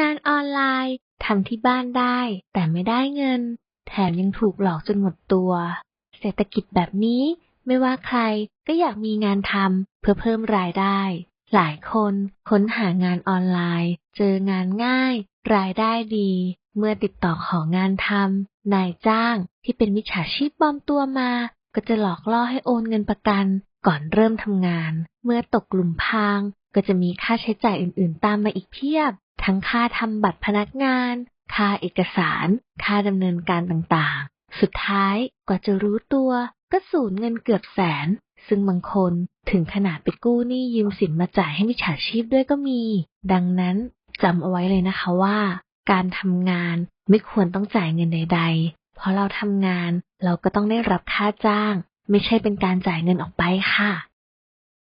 งานออนไลน์ทำที่บ้านได้ แต่ไม่ได้เงิน แถมยังถูกหลอกจนหมดตัว เศรษฐกิจแบบนี้ไม่ว่าใครก็อยากมีงานทำเพื่อเพิ่มรายได้ หลายคนค้นหางานออนไลน์ เจองานง่าย รายได้ดี เมื่อติดต่อของานทำนายจ้างที่เป็นมิจฉาชีพปลอมตัวมา ก็จะหลอกล่อให้โอนเงินประกัน ก่อนเริ่มทำงาน เมื่อตกกลุ่มพาง ก็จะมีค่าใช้จ่ายอื่น ๆ ตามมาอีกเพียบ ทั้งค่าทำบัตรพนักงาน ค่าเอกสาร ค่าดำเนินการต่างๆ สุดท้ายกว่าจะรู้ตัว ก็สูญเงินเกือบแสน ซึ่งบางคนถึงขนาดไปกู้หนี้ยืมสินมาจ่ายให้มิจฉาชีพด้วยก็มี ดังนั้นจำเอาไว้เลยนะคะว่า การทำงานไม่ควรต้องจ่ายเงินใด ๆ เพราะเราทำงานเราก็ต้องได้รับค่าจ้าง ไม่ใช่เป็นการจ่ายเงินออกไปค่ะ